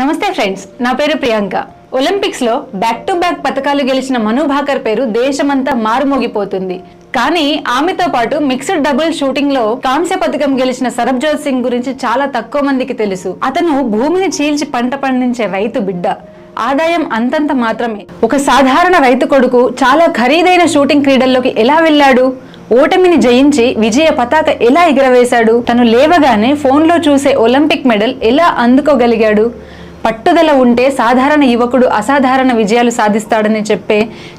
నమస్తే ఫ్రెండ్స్ నా పేరు ప్రియాంక. ఒలింపిక్స్లో బ్యాక్ టు బ్యాక్ పథకాలు గెలిచిన మనుభాకర్ పేరు దేశమంతా మారుమోగిపోతుంది. కానీ ఆమెతో పాటు మిక్స్డ్ డబుల్ షూటింగ్లో కాంస్య పథకం గెలిచిన సరబ్జోత్ సింగ్ గురించి చాలా తక్కువ మందికి తెలుసు. అతను భూమిని చీల్చి పంట పండించే రైతు బిడ్డ. ఆదాయం అంతంత మాత్రమే. ఒక సాధారణ రైతు కొడుకు చాలా ఖరీదైన షూటింగ్ క్రీడల్లోకి ఎలా వెళ్ళాడు? ఓటమిని జయించి విజయ పతాక ఎలా ఎగరవేశాడు? తను లేవగానే ఫోన్లో చూసే ఒలింపిక్ మెడల్ ఎలా అందుకోగలిగాడు? పట్టుదల ఉంటే సాధారణ యువకుడు అసాధారణ విజయాలు సాధిస్తాడని చెప్పే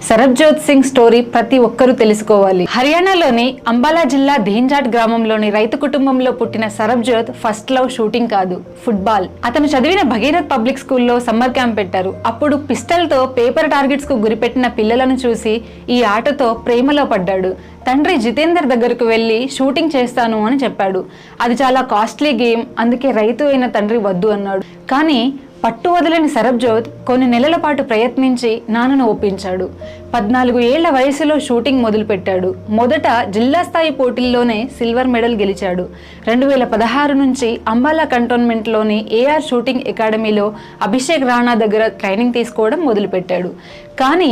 సరబ్జోత్ సింగ్ స్టోరీ ప్రతి ఒక్కరూ తెలుసుకోవాలి. హర్యానాలోని అంబాలా జిల్లా ధీంజాట్ గ్రామంలోని రైతు కుటుంబంలో పుట్టిన సరబ్జోత్ ఫస్ట్ లవ్ షూటింగ్ కాదు ఫుట్బాల్. అతను చదివిన భగీరథ్ పబ్లిక్ స్కూల్లో సమ్మర్ క్యాంప్ పెట్టారు. అప్పుడు పిస్టల్తో పేపర్ టార్గెట్స్కు గురిపెట్టిన పిల్లలను చూసి ఈ ఆటతో ప్రేమలో పడ్డాడు. తండ్రి జితేందర్ దగ్గరకు వెళ్ళి షూటింగ్ చేస్తాను అని చెప్పాడు. అది చాలా కాస్ట్లీ గేమ్ అందుకే రైతు అయిన తండ్రి వద్దు అన్నాడు. కానీ పట్టు వదలని సరబ్జోత్ కొన్ని నెలల పాటు ప్రయత్నించి నాన్నను ఒప్పించాడు. పద్నాలుగు ఏళ్ళ వయసులో షూటింగ్ మొదలుపెట్టాడు. మొదట జిల్లా స్థాయి పోటీల్లోనే సిల్వర్ మెడల్ గెలిచాడు. రెండు వేల పదహారు నుంచి అంబాలా కంటోన్మెంట్లోని ఏఆర్ షూటింగ్ అకాడమీలో అభిషేక్ రాణా దగ్గర ట్రైనింగ్ తీసుకోవడం మొదలుపెట్టాడు. కానీ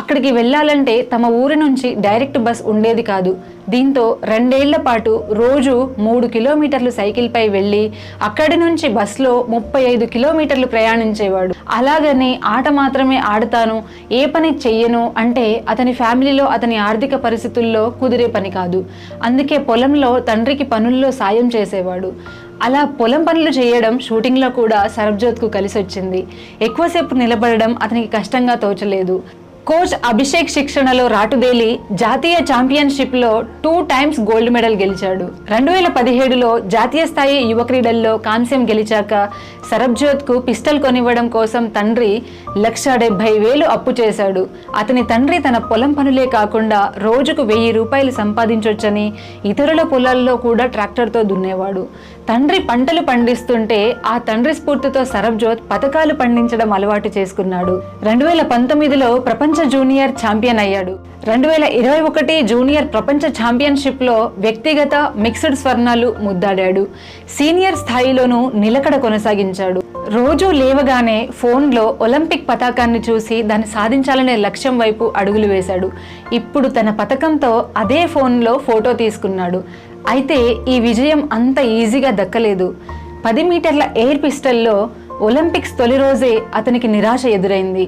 అక్కడికి వెళ్ళాలంటే తమ ఊరి నుంచి డైరెక్ట్ బస్ ఉండేది కాదు. దీంతో రెండేళ్ళ పాటు రోజు మూడు కిలోమీటర్లు సైకిల్పై వెళ్ళి అక్కడి నుంచి బస్లో ముప్పై ఐదు కిలోమీటర్లు ప్రయాణించేవాడు. అలాగని ఆట మాత్రమే ఆడతాను ఏ పని చెయ్యను అంటే అతని ఫ్యామిలీలో అతని ఆర్థిక పరిస్థితుల్లో కుదిరే పని కాదు. అందుకే పొలంలో తండ్రికి పనుల్లో సాయం చేసేవాడు. అలా పొలం పనులు చేయడం షూటింగ్లో కూడా సరబ్జోత్కు కలిసి వచ్చింది ఎక్కువసేపు నిలబడడం అతనికి కష్టంగా తోచలేదు. కోచ్ అభిషేక్ శిక్షణలో రాటుదేలి జాతీయ ఛాంపియన్షిప్లో టూ టైమ్స్ గోల్డ్ మెడల్ గెలిచాడు. రెండు వేల పదిహేడులో జాతీయ స్థాయి యువ క్రీడల్లో కాంస్యం గెలిచాక సరబ్జ్యోత్కు పిస్టల్ కొనివ్వడం కోసం తండ్రి లక్ష డెబ్బై వేలు అప్పు చేశాడు. అతని తండ్రి తన పొలం పనులే కాకుండా రోజుకు వెయ్యి రూపాయలు సంపాదించొచ్చని ఇతరుల పొలాల్లో కూడా ట్రాక్టర్తో దున్నేవాడు. తండ్రి పంటలు పండిస్తుంటే ఆ తండ్రి స్ఫూర్తితో సరబ్జ్యోత్ పథకాలు పండించడం అలవాటు చేసుకున్నాడు. రెండు వేల పంతొమ్మిదిలో ప్రపంచ జూనియర్ ఛాంపియన్ అయ్యాడు. రెండు వేల ఇరవై ఒకటి జూనియర్ ప్రపంచ ఛాంపియన్షిప్లో వ్యక్తిగత మిక్స్డ్ స్వర్ణాలు ముద్దాడాడు. సీనియర్ స్థాయిలోనూ నిలకడ కొనసాగించాడు. రోజు లేవగానే ఫోన్లో ఒలింపిక్ పతాకాన్ని చూసి దాన్ని సాధించాలనే లక్ష్యం వైపు అడుగులు వేశాడు. ఇప్పుడు తన పథకంతో అదే ఫోన్లో ఫోటో తీసుకున్నాడు. అయితే ఈ విజయం అంత ఈజీగా దక్కలేదు. పది మీటర్ల ఎయిర్ పిస్టల్లో ఒలింపిక్స్ తొలి రోజే అతనికి నిరాశ ఎదురైంది.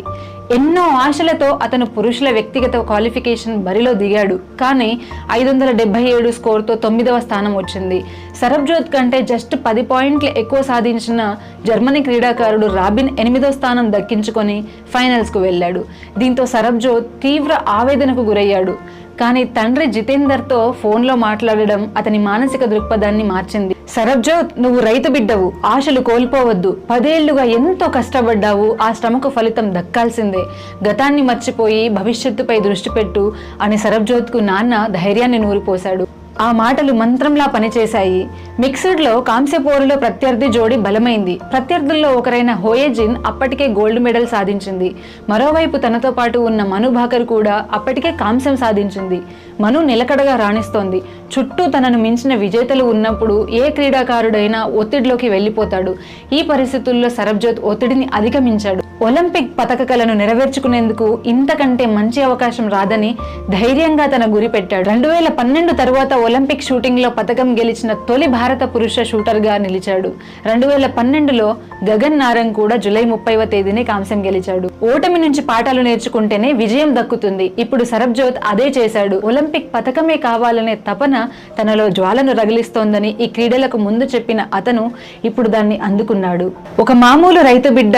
ఎన్నో ఆశలతో అతను పురుషుల వ్యక్తిగత క్వాలిఫికేషన్ బరిలో దిగాడు. కానీ ఐదు వందల డెబ్బై ఏడు స్కోర్తో తొమ్మిదవ స్థానం వచ్చింది. సరబ్జోత్ కంటే జస్ట్ పది పాయింట్లు ఎక్కువ సాధించిన జర్మనీ క్రీడాకారుడు రాబిన్ ఎనిమిదో స్థానం దక్కించుకొని ఫైనల్స్కు వెళ్ళాడు. దీంతో సరబ్జోత్ తీవ్ర ఆవేదనకు గురయ్యాడు. కానీ తండ్రి జితేందర్తో ఫోన్లో మాట్లాడడం అతని మానసిక దృక్పథాన్ని మార్చింది. సరబ్జోత్ నువ్వు రైతు బిడ్డవు. ఆశలు కోల్పోవద్దు. పదేళ్ళుగా ఎంతో కష్టపడ్డావు. ఆ శ్రమకు ఫలితం దక్కాల్సిందే. గతాన్ని మర్చిపోయి భవిష్యత్తుపై దృష్టి పెట్టు అని సరబ్జోత్కు నాన్న ధైర్యాన్ని నూరిపోశాడు. ఆ మాటలు మంత్రంలా పనిచేశాయి. మిక్స్డ్లో కాంస్యపోరులో ప్రత్యర్థి జోడి బలమైంది. ప్రత్యర్థుల్లో ఒకరైన హోయేజిన్ అప్పటికే గోల్డ్ మెడల్ సాధించింది. మరోవైపు తనతో పాటు ఉన్న మనుభాకర్ కూడా అప్పటికే కాంస్యం సాధించింది. మను నిలకడగా రాణిస్తోంది. చుట్టూ తనను మించిన విజేతలు ఉన్నప్పుడు ఏ క్రీడాకారుడైనా ఒత్తిడిలోకి వెళ్ళిపోతాడు. ఈ పరిస్థితుల్లో సరబ్జోత్ ఒత్తిడిని అధిగమించాడు. ఒలింపిక్ పథక కలను నెరవేర్చుకునేందుకు ఇంతకంటే మంచి అవకాశం రాదని ధైర్యంగా తన గురి పెట్టాడు. రెండు వేల పన్నెండు తరువాత ఒలింపిక్ షూటింగ్లో పథకం గెలిచిన తొలి భారత పురుష షూటర్గా నిలిచాడు. రెండు వేల పన్నెండులో గగన్ నారంగ్ కూడా జూలై ముప్పైవ తేదీని కాంస్యం గెలిచాడు. ఓటమి నుంచి పాఠాలు నేర్చుకుంటేనే విజయం దక్కుతుంది. ఇప్పుడు సరబ్జోత్ అదే చేశాడు. ఒలింపిక్ పథకమే కావాలనే తపన తనలో జ్వాలను రగిలిస్తోందని ఈ క్రీడలకు ముందు చెప్పిన అతను ఇప్పుడు దాన్ని అందుకున్నాడు. ఒక మామూలు రైతు బిడ్డ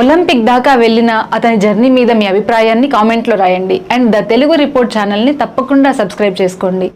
ఒలింపిక్ దాకా వెళ్ళిన అతని జర్నీ మీద మీ అభిప్రాయాన్ని కామెంట్లో రాయండి. అండ్ ద తెలుగు రిపోర్ట్ ఛానల్ని తప్పకుండా సబ్స్క్రైబ్ చేసుకోండి.